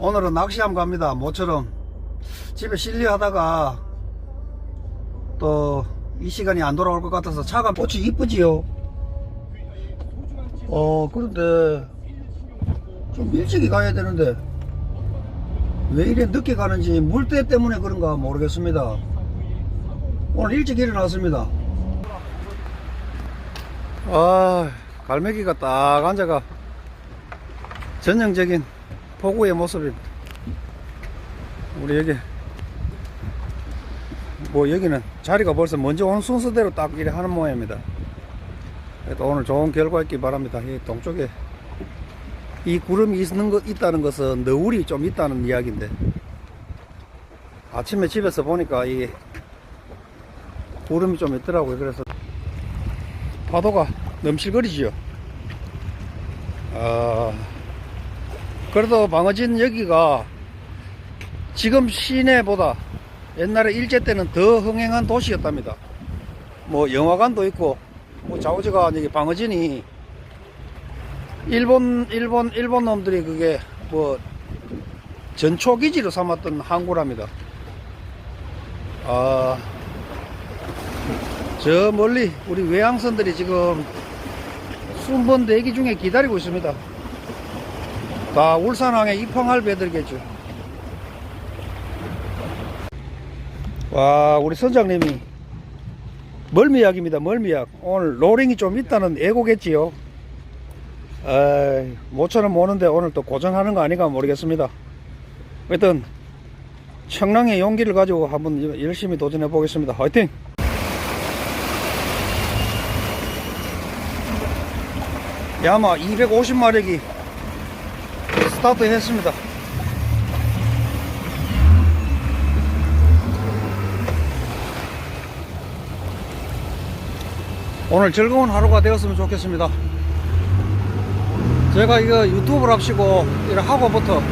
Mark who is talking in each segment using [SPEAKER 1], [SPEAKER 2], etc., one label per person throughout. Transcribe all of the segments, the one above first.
[SPEAKER 1] 오늘은 낚시 한번 갑니다. 모처럼 집에 실리하다가 또 이 시간이 안 돌아올 것 같아서 차가 꽃이 이쁘지요. 어 그런데 좀 일찍이 가야 되는데 왜 이래 늦게 가는지 물때 때문에 그런가 모르겠습니다. 오늘 일찍 일어났습니다. 아 갈매기가 딱 앉아가 전형적인 포구의 모습입니다. 우리 여기 뭐 여기는 자리가 벌써 먼저 온 순서대로 딱 이래 하는 모양입니다. 그래도 오늘 좋은 결과 있기 바랍니다. 이 동쪽에 이 구름이 있는 것 있다는 것은 너울이 좀 있다는 이야기인데 아침에 집에서 보니까 이 구름이 좀 있더라고요. 그래서 파도가 넘실거리지요. 아, 그래도 방어진 여기가 지금 시내보다 옛날에 일제 때는 더 흥행한 도시였답니다. 뭐 영화관도 있고 뭐 좌우지가 여기 방어진이 일본 일본 일본 놈들이 그게 뭐 전초 기지로 삼았던 항구랍니다. 아, 저 멀리 우리 외항선들이 지금 순번 대기 중에 기다리고 있습니다. 다 울산항에 입항할 배들겠죠. 와, 우리 선장님이 멀미약입니다. 멀미약. 오늘 로링이 좀 있다는 애고겠지요. 에이, 모처럼 오는데 오늘 또 고정하는 거 아닌가 모르겠습니다. 하여튼 청량의 용기를 가지고 한번 열심히 도전해 보겠습니다. 화이팅! 야마 250마력이 스타트 했습니다. 오늘 즐거운 하루가 되었으면 좋겠습니다. 제가 이거 유튜브를 합시고 이런 하고부터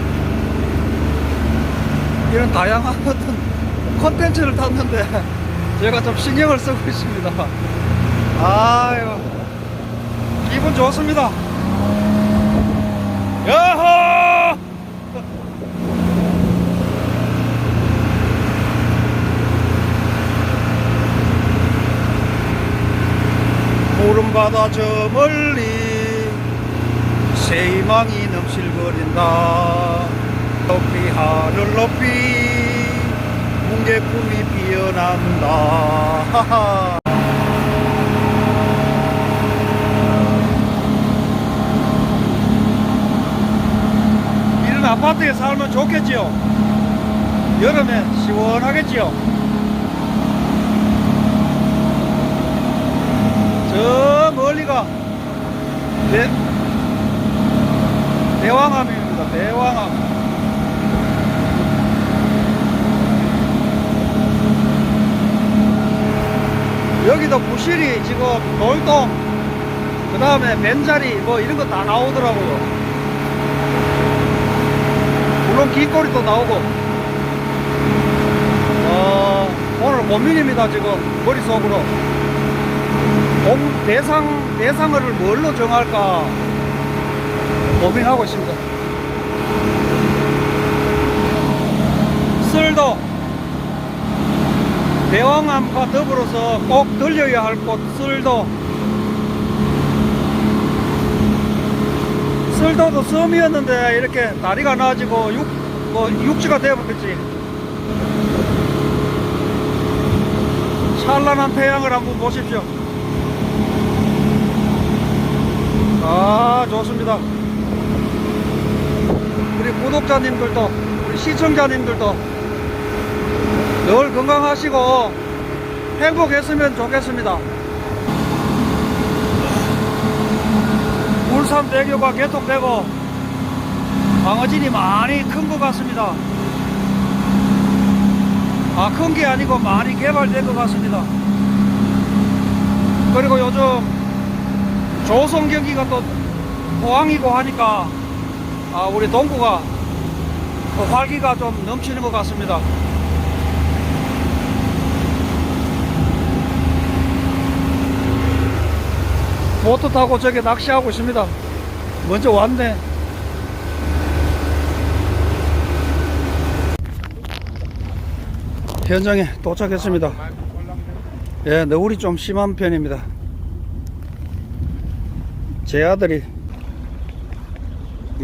[SPEAKER 1] 이런 다양한 어떤 컨텐츠를 탔는데 제가 좀 신경을 쓰고 있습니다. 아유 기분 좋습니다. 야호! 푸른 바다 저 멀리 새희망이 넘실거린다. 높이 하늘 높이 뭉게꿈이 피어난다. 이런 아파트에 살면 좋겠지요? 여름에 시원하겠지요 저 멀리가 대, 대왕암입니다. 대왕암. 여기도 부실이 지금 돌동, 그 다음에 벤자리 뭐 이런 거 다 나오더라고요. 물론 길거리도 나오고. 어, 오늘 고민입니다, 지금, 머릿속으로. 봄 대상 대상을 뭘로 정할까 고민하고 있습니다. 쓸도 대왕암과 더불어서 꼭 들려야 할 곳 쓸도. 쓸도도 섬이었는데 이렇게 다리가 나아지고 육, 뭐 육지가 되어버렸지. 찬란한 태양을 한번 보십시오 아 좋습니다. 우리 구독자님들도 우리 시청자님들도 늘 건강하시고 행복했으면 좋겠습니다. 울산대교가 개통되고 방어진이 많이 큰 것 같습니다. 아 큰 게 아니고 많이 개발된 것 같습니다. 그리고 요즘 조성 경기가 또 포항이고 하니까 아, 우리 동구가 그 활기가 좀 넘치는 것 같습니다. 보트 타고 저기 낚시하고 있습니다. 먼저 왔네. 현장에 도착했습니다. 예, 네, 너울이 좀 심한 편입니다. 제 아들이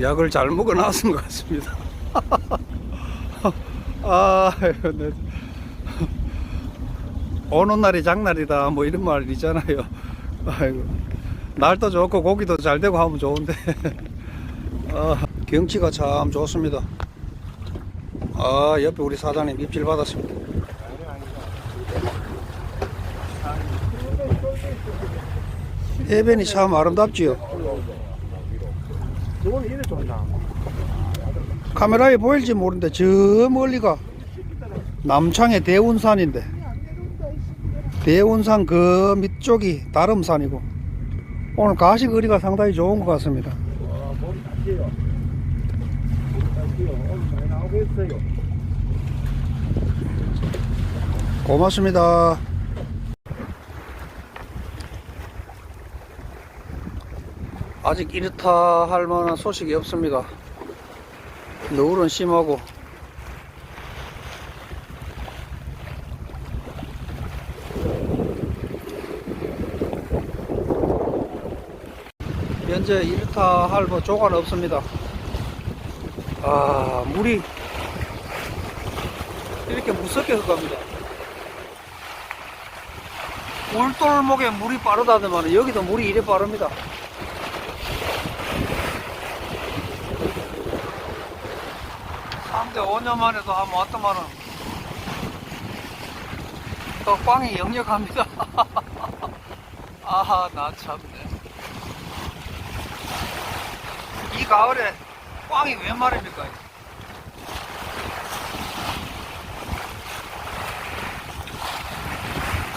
[SPEAKER 1] 약을 잘 먹어 놨은 것 같습니다. 아, 네. 오는 날이 장날이다. 뭐 이런 말 있잖아요. 아이고. 날도 좋고 고기도 잘 되고 하면 좋은데. 아, 경치가 참 좋습니다. 아, 옆에 우리 사장님 입질 받았습니다. 해변이 참 아름답지요.
[SPEAKER 2] 저건 이래 좋나?
[SPEAKER 1] 카메라에 보일지 모르는데 저 멀리가 남창의 대운산인데 대운산 그 밑쪽이 다름산이고 오늘 가시거리가 상당히 좋은 것 같습니다. 고맙습니다. 아직 이렇다 할 만한 소식이 없습니다. 노을은 심하고 현재 이렇다 할뭐 조간 없습니다. 아 물이 이렇게 무섭게 흘러갑니다. 울돌목에 물이 빠르다더만 여기도 물이 이래 빠릅니다. 삼대 5년 만에도 한번 왔더만은 또 꽝이 역력합니다. 아하 나 참네. 이 가을에 꽝이 웬 말입니까?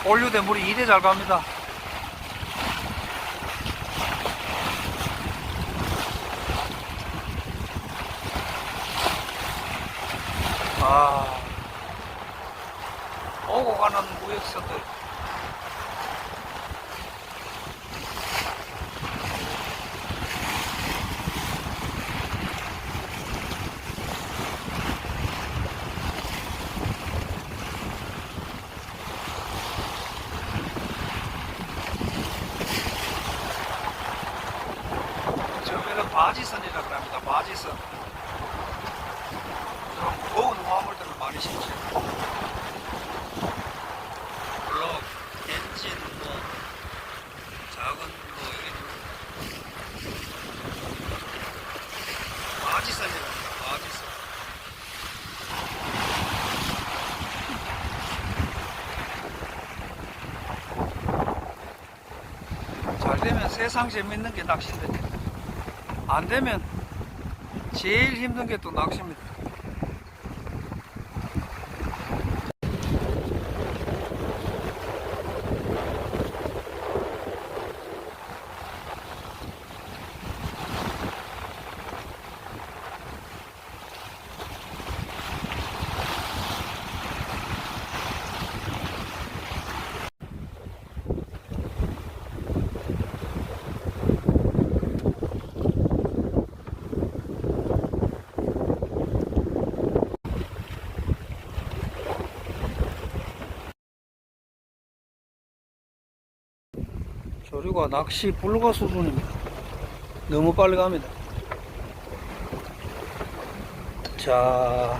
[SPEAKER 1] 올류대 물이 이래 잘 갑니다. 아, 오고 가는 무역선들. 저기는 바지선이라고 합니다. 바지선. 좀 무거운 물론 엔진 뭐 작은 뭐 이런 바지선이라고 합니다. 바지선. 잘 되면 세상 재밌는 게 낚시인데 안 되면 제일 힘든 게 또 낚시입니다. 조류가 낚시 불가 수준입니다. 너무 빨리 갑니다. 자,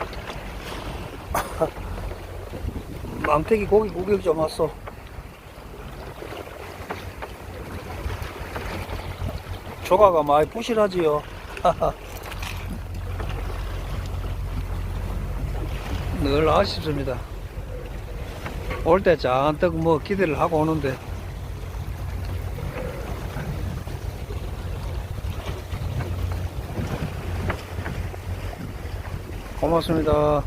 [SPEAKER 1] 망태기 고기 구경 좀 왔어. 조가가 많이 부실하지요. 늘 아쉽습니다. 올 때 잔뜩 뭐 기대를 하고 오는데 고맙습니다.